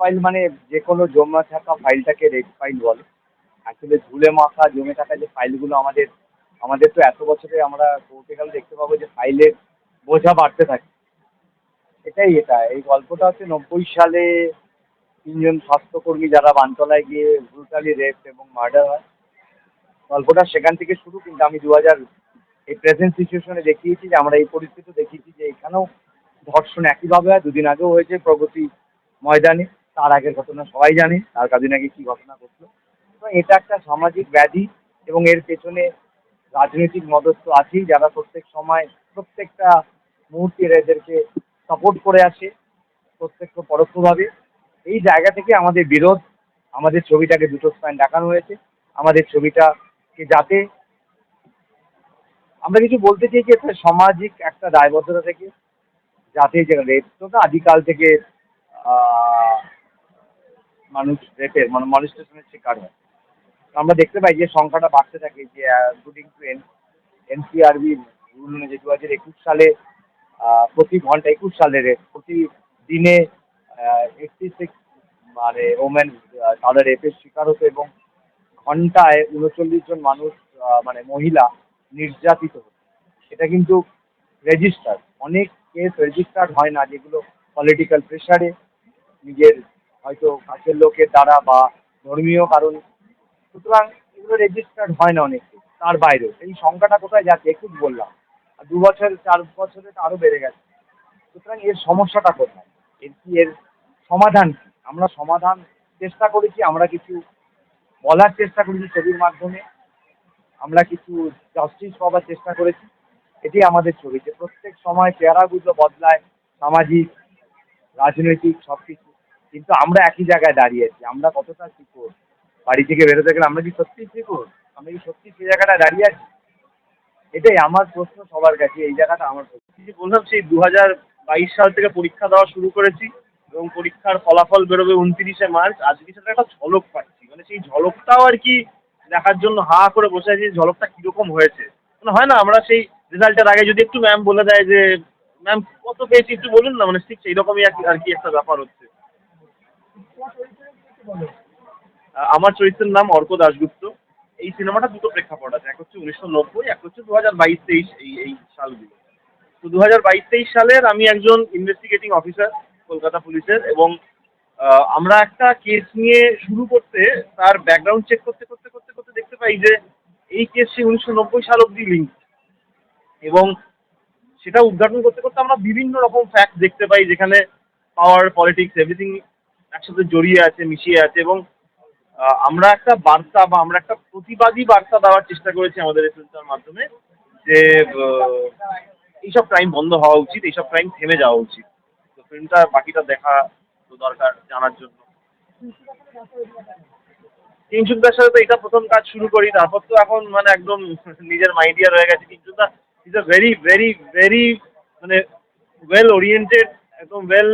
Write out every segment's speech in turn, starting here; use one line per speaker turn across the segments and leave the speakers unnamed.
File মানে যে কোনো জমা থাকা ফাইলটাকে রেড ফাইল বলে। আসলে ধুলে মাখা, জমে থাকা যে ফাইলগুলো আমাদের আমাদের তো এত বছরে আমরা কোর্টে গেলে দেখতে পাবো যে ফাইলের বোঝা বাড়তে থাকে। এটাই এটা। এই গল্পটা হচ্ছে নব্বই সালে তিনজন স্বাস্থ্যকর্মী যারা বানতলায় গিয়ে ব্রুটালি রেপ এবং মার্ডার হয়। গল্পটা সেখান থেকে শুরু, কিন্তু আমি দু হাজার এই প্রেজেন্ট সিচুয়েশনে দেখিয়েছি যে, আমরা এই পরিস্থিতি দেখিয়েছি যে, এখানেও ধর্ষণ একইভাবে হয়। দুদিন আগেও হয়েছে প্রগতি ময়দানে। তার আগের ঘটনা সবাই জানে, তার কদিন আগে কী ঘটনা ঘটলো। এটা একটা সামাজিক ব্যাধি এবং এর পেছনে রাজনৈতিক মদত তো আছেই যারা প্রত্যেক সময় প্রত্যেকটা মুহূর্তে এদেরকে সাপোর্ট করে আসে প্রত্যক্ষ পরোক্ষভাবে। এই জায়গা থেকে আমাদের বিরোধ, আমাদের ছবিটাকে দুটো স্প্যান দেখানো হয়েছে। আমাদের ছবিটাকে যাতে আমরা কিছু বলতে চাই চাইছি একটা সামাজিক একটা দায়বদ্ধতা থেকে, যাতে যে রেপ, তো আদিকাল থেকে মানুষ রেপের মানে মনিস্টেশনের শিকার হয়। আমরা দেখতে পাই যে সংখ্যাটা বাড়তে থাকে, যে according to N NCRB rule অনুযায়ী দু হাজার একুশ সালে প্রতি ঘণ্টা, একুশ সালের প্রতি দিনে এইটটি সিক্স মানে ওমেন তাদের রেপের শিকার হতো এবং ঘন্টায় উনচল্লিশ জন মানুষ মানে মহিলা নির্যাতিত হতো। এটা কিন্তু রেজিস্টার অনেক কেস রেজিস্টার হয় না যেগুলো পলিটিক্যাল প্রেশারে নিজের হয়তো কাছের লোকের দ্বারা বা ধর্মীয় কারণ। সুতরাং এগুলো রেজিস্টার্ড হয় না অনেক, তার বাইরেও এই সংখ্যাটা কোথায় যাচ্ছে, একটু বললাম। আর দু বছর, চার বছরে তো বেড়ে গেছে। সুতরাং এর সমস্যাটা কোথায়? এর কি, এর সমাধান কি? আমরা সমাধান চেষ্টা করেছি, আমরা কিছু বলার চেষ্টা করেছি ছবির মাধ্যমে। আমরা কিছু জাস্টিস পাওয়ার চেষ্টা করেছি। এটি আমাদের ছবি যে প্রত্যেক সময় চেহারাগুলো বদলায়, সামাজিক, রাজনৈতিক সব কিছু কিন্তু আমরা একই জায়গায় দাঁড়িয়ে আছি। আমরা কতটা শিকড় বাড়ি থেকে বেরোতে গেলে আমরা কি সত্যি শিকড় আমরা কি সত্যি সেই জায়গাটায় দাঁড়িয়ে আছি? এটাই আমার প্রশ্ন সবার কাছে, এই জায়গাটা আমার প্রশ্ন।
বললাম, সেই দু হাজার বাইশ সাল থেকে পরীক্ষা দেওয়া শুরু করেছি এবং পরীক্ষার ফলাফল বেরোবে উনত্রিশে মার্চ। আজকে সেটা একটা ঝলক পাচ্ছি। মানে সেই ঝলকটাও আর কি দেখার জন্য হা করে বসে আছি ঝলকটা কীরকম হয়েছে। মানে হয় না, আমরা সেই রেজাল্টের আগে যদি একটু ম্যাম বলে দেয় যে ম্যাম কত পেয়েছি একটু বলুন না? মানে ঠিক সেই রকমই আর কি- একটা ব্যাপার হচ্ছে। আমার চরিত্রের নাম অর্ক দাশগুপ্ত। এই সিনেমাটা দুটো প্রেক্ষাপট আছে, এক হচ্ছে উনিশশো নব্বই, এক হচ্ছে দু হাজার বাইশ তেইশ এই এই সালগুলো। তো দু হাজার বাইশ তেইশ সালের আমি একজন ইনভেস্টিগেটিং অফিসার কলকাতা পুলিশের এবং আমরা একটা কেস নিয়ে শুরু করতে, তার ব্যাকগ্রাউন্ড চেক করতে করতে করতে করতে দেখতে পাই যে এই কেস কেসটি উনিশশো নব্বই সাল অব্দি লিঙ্ক এবং সেটা উদ্ঘাটন করতে করতে আমরা বিভিন্ন রকম ফ্যাক্ট দেখতে পাই, যেখানে পাওয়ার পলিটিক্স এভরিথিং একসাথে জড়িয়ে আছে, মিশিয়ে আছে এবং আমরা একটা বার্তা বা আমরা একটা প্রতিবাদী বার্তা দেওয়ার চেষ্টা করেছি আমাদের এই ফিল্মটার মাধ্যমে যে এইসব ক্রাইম বন্ধ হওয়া উচিত, এইসব ক্রাইম থেমে যাওয়া উচিত। তো ফিল্মটা বাকিটা দেখা তো দরকার জানার জন্য। সাথে তো এটা প্রথম কাজ শুরু করি, তারপর তো এখন মানে একদম নিজের মাইডিয়া রয়ে গেছে। কিংসুকদা is a very very very মানে ওয়েল ওরিয়েন্টেড একদম ওয়েল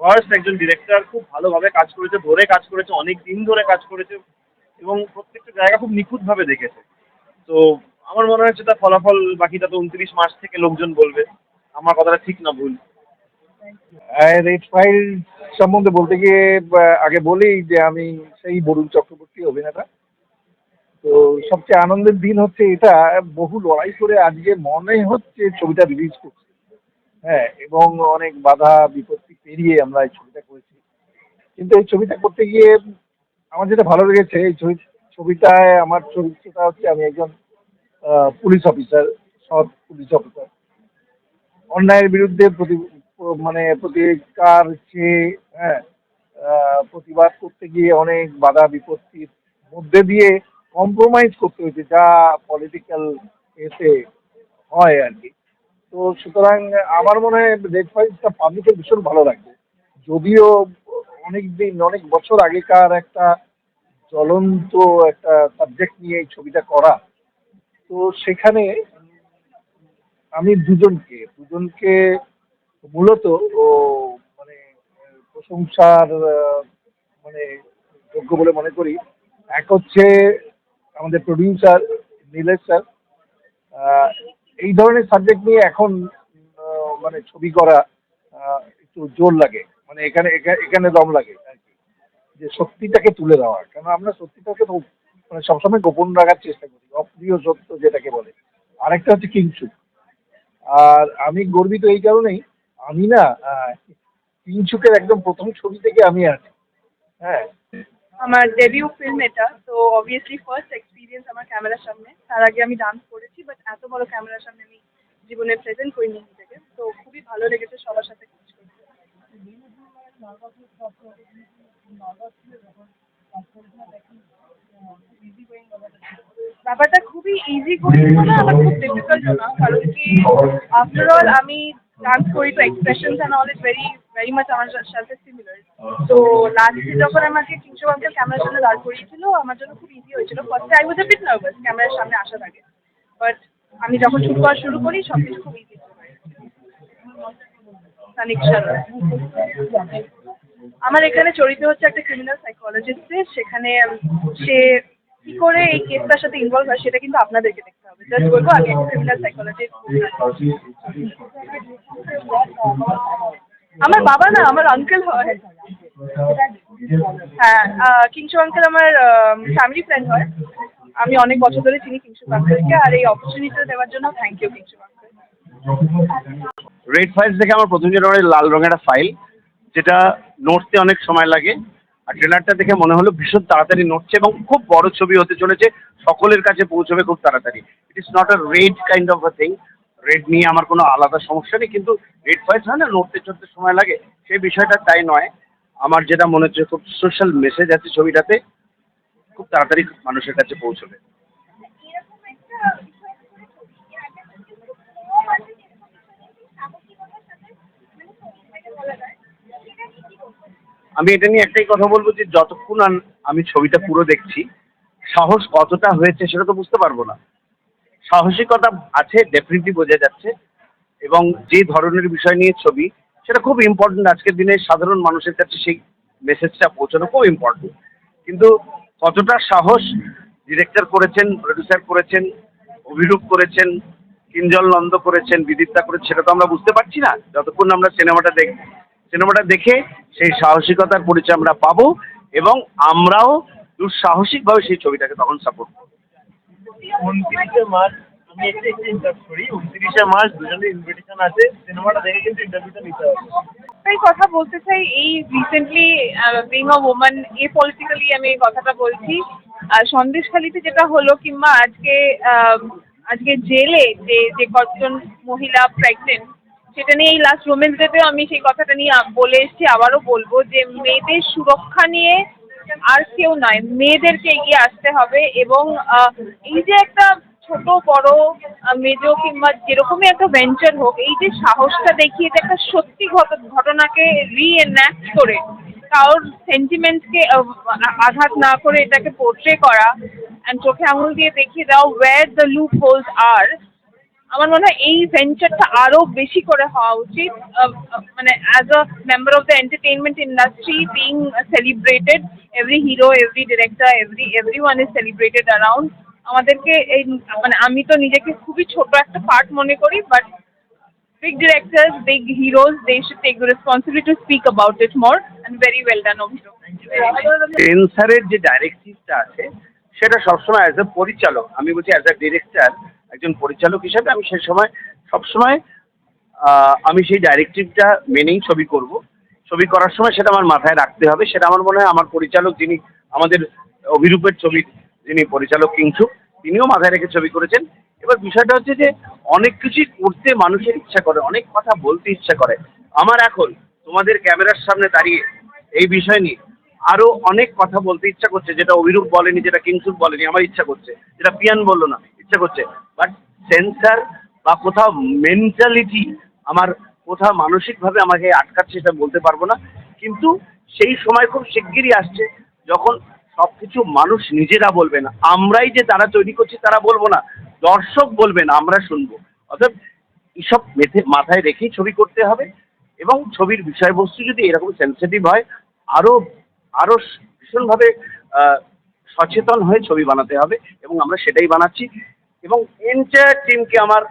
ভার্সড একজন ডিরেক্টর খুব ভালোভাবে কাজ করেছে, ধরে কাজ করেছে, অনেক দিন ধরে কাজ করেছে এবং প্রত্যেকটা জায়গা খুব নিখুঁতভাবে দেখেছে। তো আমার মনে হচ্ছে তার ফলাফল বাকিটা তো উনত্রিশ মাস থেকে লোকজন বলবে। আমার কথাটা ঠিক না ভুল?
রেড ফাইল সম্বন্ধে বলতে গিয়ে আগে বলি যে আমি সেই বরুণ চক্রবর্তী অভিনেতা। তো সবচেয়ে আনন্দের দিন হচ্ছে এটা, বহু লড়াই করে আজকে মনে হচ্ছে ছবিটা রিলিজ করছে। হ্যাঁ এবং অনেক বাধা, বিপত্তি পেরিয়ে আমরা এই ছবিটা করেছি। কিন্তু এই ছবিটা করতে গিয়ে আমার যেটা ভালো লেগেছে, এই ছবি ছবিটায় আমার চরিত্রটা হচ্ছে আমি একজন পুলিশ অফিসার সৎ পুলিশ অফিসার অন্যায়ের বিরুদ্ধে প্রতি মানে প্রতিকার চেয়ে হ্যাঁ প্রতিবাদ করতে গিয়ে অনেক বাধা বিপত্তির মধ্যে দিয়ে কম্প্রোমাইজ করতে হয়েছে, যা পলিটিক্যাল এসে হয় আর কি। তো সুতরাং আমার মনে হয় রেড ফাইলসটা পাবলিকের ভীষণ ভালো লাগবে। যদিও অনেক দিন অনেক বছর আগেকার একটা জ্বলন্ত একটা সাবজেক্ট নিয়ে এই ছবিটা করা। তো সেখানে আমি দুজনকে দুজনকে মূলত মানে প্রশংসার মানে যোগ্য বলে মনে করি। এক হচ্ছে আমাদের প্রডিউসার নীলেশ স্যার এই ধরনের সাবজেক্ট নিয়ে এখন মানে ছবি করা একটু জোর লাগে। মানে এখানে, এখা- এখানে দম লাগে আর কি। যে সত্যিটাকে তুলে দেওয়া। কেন আমরা সত্যিটাকে মানে সবসময় গোপন রাখার চেষ্টা করি। অপ্রিয় সত্য যেটাকে বলে। আরেকটা হচ্ছে কিংসুক। আর আমি গর্বিত এই কারণেই, আমি না কিংসুকের একদম প্রথম ছবি থেকে আমি আছি হ্যাঁ।
আমার ডেবিউ ফিল্ম এটা। তো অবভিয়াসলি ফার্স্ট এক্সপিরিয়েন্স আমার ক্যামেরার সামনে। তার আগে আমি ডান্স করেছি বাট এত বড় ক্যামেরার সামনে আমি জীবনে প্রেজেন্ট করিনি নিজেকে। তো খুবই ভালো লেগেছে সবার সাথে কাজ করতে। ব্যাপারটা খুবই ইজি করেছিল না খুব কারণ কি আফটার অল আমি ডান্স করি তো expressions and all is very very much আমার সাথে সিমিলার তো লাস্টে যখন আমাকে কিংশো বাঙ্কের ক্যামেরার সামনে দাঁড় করিয়েছিল আমার জন্য খুব ইজি হয়েছিল। ফার্স্টে I was a bit nervous ক্যামেরার সামনে আসার আগে। বাট আমি যখন শুট করা শুরু করি সব কিছু খুব ইজি আমার এখানে চরিত্র হচ্ছে একটা ক্রিমিনাল সাইকোলজিস্টের সেখানে সে কি করে এই কেসটার সাথে ইনভলভ হয় সেটা কিন্তু আপনাদেরকে দেখতে হবে। জাস্ট বলব আগে একটা ক্রিমিনাল সাইকোলজিস্ট আমার বাবা না, আমার আঙ্কেল হয়। হ্যাঁ কিংশু আঙ্কেল আমার ফ্যামিলি ফ্রেন্ড হয়। আমি অনেক বছর ধরে চিনি কিংশু আঙ্কেলকে আর এই অপরচুনিটি দেওয়ার জন্য thank you Kingshu uncle
red files দেখে আমার প্রথম যেটা লাল রঙের একটা ফাইল যেটা নড়তে অনেক সময় লাগে। আর ট্রেলারটা দেখে মনে হলো ভীষণ তাড়াতাড়ি নড়ছে এবং খুব বড় ছবি হতে চলেছে, সকলের কাছে পৌঁছবে খুব তাড়াতাড়ি। It is not a red kind of a thing red নিয়ে আমার কোনো আলাদা সমস্যা নেই, কিন্তু রেড ফাইলস হয় না, নড়তে চড়তে সময় লাগে। সেই বিষয়টা তাই নয়। আমার যেটা মনে হচ্ছে খুব সোশ্যাল মেসেজ আছে ছবিটাতে, খুব তাড়াতাড়ি মানুষের কাছে পৌঁছবে। আমি এটা নিয়ে একটাই কথা বলব যে যতক্ষণ আমি ছবিটা পুরো দেখছি, সাহস কতটা হয়েছে সেটা তো বুঝতে পারব না। সাহসিকতা আছে ডেফিনেটলি বোঝা যাচ্ছে। এবং যে ধরনের বিষয় নিয়ে ছবি, সেটা খুব ইম্পর্টেন্ট আজকের দিনে সাধারণ মানুষের কাছে সেই মেসেজটা পৌঁছানো খুব ইম্পর্টেন্ট কিন্তু কতটা সাহস ডিরেক্টর করেছেন প্রডিউসার করেছেন, অভিরূপ করেছেন, কিঞ্জল নন্দ করেছেন বিদিতা করেছেন, সেটা তো আমরা বুঝতে পারছি না। যতক্ষণ আমরা সিনেমাটা দেখ, সিনেমাটা দেখে সেই সাহসিকতার পরিচয় আমরা পাবো এবং আমরাও দুঃসাহসিকভাবে সেই ছবিটাকে তখন সাপোর্ট করব।
উনত্রিশে মার্চ, আমি একটা একটু ইন্টারভিউ করি। উনত্রিশে মার্চ দুজনের ইনভিটেশন আছে, সিনেমাটা দেখে কিন্তু ইন্টারভিউটা নিতে হবে।
কথা বলতে চাই, এই recently being a woman a politically আমি এই কথাটা বলছি। সন্দেশখালিতে যেটা হলো কিংবা আজকে আজকে জেলে যে যে কতজন মহিলা প্রেগনেন্ট সেটা নিয়ে এই লাস্ট ওমেন্স ডেতেও আমি সেই কথাটা নিয়ে বলে এসেছি। আবারও বলব যে, মেয়েদের সুরক্ষা নিয়ে আর কেউ নয়, মেয়েদেরকে এগিয়ে আসতে হবে এবং এই যে একটা ছোট, বড় মেজো কিংবা যেরকমই একটা ভেঞ্চার হোক, এই যে সাহসটা দেখিয়ে যে একটা সত্যি ঘট- ঘটনাকে রিএনঅ্যাক্ট করে, কারোর সেন্টিমেন্টসকে আঘাত না করে এটাকে পোর্ট্রে করা অ্যান্ড চোখে আঙুল দিয়ে দেখিয়ে দেওয়া ওয়্যার দ্য লুপ হোলস আর আমার মনে হয় এই ভেঞ্চারটা আরও বেশি করে হওয়া উচিত। মানে as a member of the entertainment industry being celebrated every hero every director every every one is celebrated around আমাদেরকে এই মানে আমি তো নিজেকে খুবই ছোট একটা পার্ট মনে করি but big directors, big heroes, they should take the responsibility to speak about it more. And very well done,
যে ডাইরেক্টিভটা আছে সেটা সবসময় অ্যাজ এ পরিচালক আমি বলছি অ্যাজ এ ডিরেক্টর একজন পরিচালক হিসাবে আমি সেই সময় সবসময় আমি সেই ডাইরেক্টিভটা মেনেই ছবি করব। ছবি করার সময় সেটা আমার মাথায় রাখতে হবে। সেটা আমার মনে হয় আমার পরিচালক যিনি, আমাদের অভিরূপের ছবির যিনি পরিচালক কিংসু, তিনিও মাথায় রেখে ছবি করেছেন। এবার বিষয়টা হচ্ছে যে, অনেক কিছুই করতে মানুষের ইচ্ছা করে, অনেক কথা বলতে ইচ্ছা করে। আমার এখন তোমাদের ক্যামেরার সামনে দাঁড়িয়ে এই বিষয় নিয়ে আরও অনেক কথা বলতে ইচ্ছা করছে, যেটা অভিরূপ বলেনি, যেটা কিংসুক বলেনি, আমার ইচ্ছা করছে। যেটা পিয়ান বলল না, ইচ্ছা করছে। বাট সেন্সার বা কোথাও মেন্টালিটি আমার কোথাও মানসিকভাবে আমাকে আটকাচ্ছে সেটা বলতে পারব না। কিন্তু সেই সময় খুব শিগগিরই আসছে, যখন সব কিছু মানুষ নিজেরা বলবে না। আমরাই যে তারা তৈরি করছি, তারা বলব না। দর্শক বলবে না, আমরা শুনব। অর্থাৎ এইসব মেথে, মাথায় রেখেই ছবি করতে হবে। এবং ছবির বিষয়বস্তু যদি এরকম সেন্সিটিভ হয় আরও আরও ভীষণভাবে সচেতন হয়ে ছবি বানাতে হবে এবং আমরা সেটাই বানাচ্ছি। এবং এন্টায়ার টিমকে আমার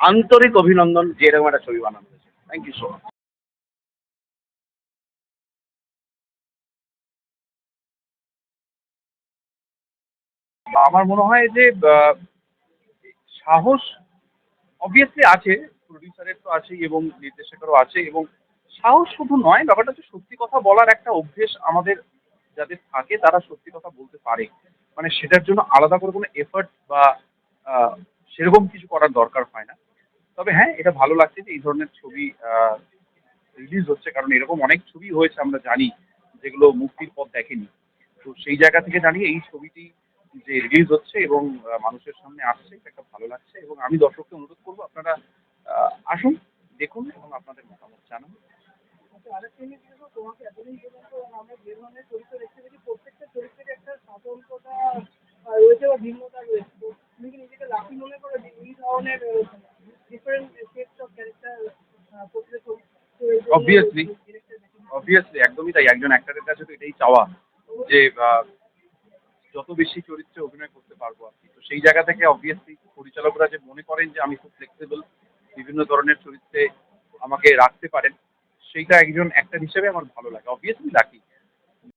আন্তরিক অভিনন্দন যে এরকম একটা ছবি বানানো হয়েছে। থ্যাংক ইউ সো মাচ
আমার মনে হয় যে সাহস অবভিয়াসলি আছে প্রডিউসারের তো আছেই এবং নির্দেশকেরও আছে এবং সাহস শুধু নয়, ব্যাপারটা হচ্ছে সত্যি কথা বলার একটা অভ্যেস আমাদের যাদের থাকে, তারা সত্যি কথা বলতে পারে। মানে সেটার জন্য আলাদা করে কোনো এফর্ট বা সেরকম কিছু করার দরকার হয় না। তবে হ্যাঁ এটা ভালো লাগছে যে এই ধরনের ছবি রিলিজ হচ্ছে, কারণ এরকম অনেক ছবি হয়েছে আমরা জানি, যেগুলো মুক্তির পথ দেখেনি। তো সেই জায়গা থেকে জানিয়ে এই ছবিটি যে রিলিজ হচ্ছে এবং মানুষের সামনে আসছে, এটা একটা ভালো লাগছে এবং আমি দর্শককে অনুরোধ করব আপনারা আসুন, দেখুন এবং আপনাদের মতামত জানান। একদমই তাই। একজন অ্যাক্টরের কাছে তো এটাই চাওয়া যে যত বেশি চরিত্রে অভিনয় করতে পারব আর কি। তো সেই জায়গা থেকে অবভিয়াসলি পরিচালকরা যে মনে করেন যে আমি খুব ফ্লেক্সিবল বিভিন্ন ধরনের চরিত্রে আমাকে রাখতে পারেন সেইটা একজন অ্যাক্টর হিসেবে আমার ভালো লাগে। Obviously lucky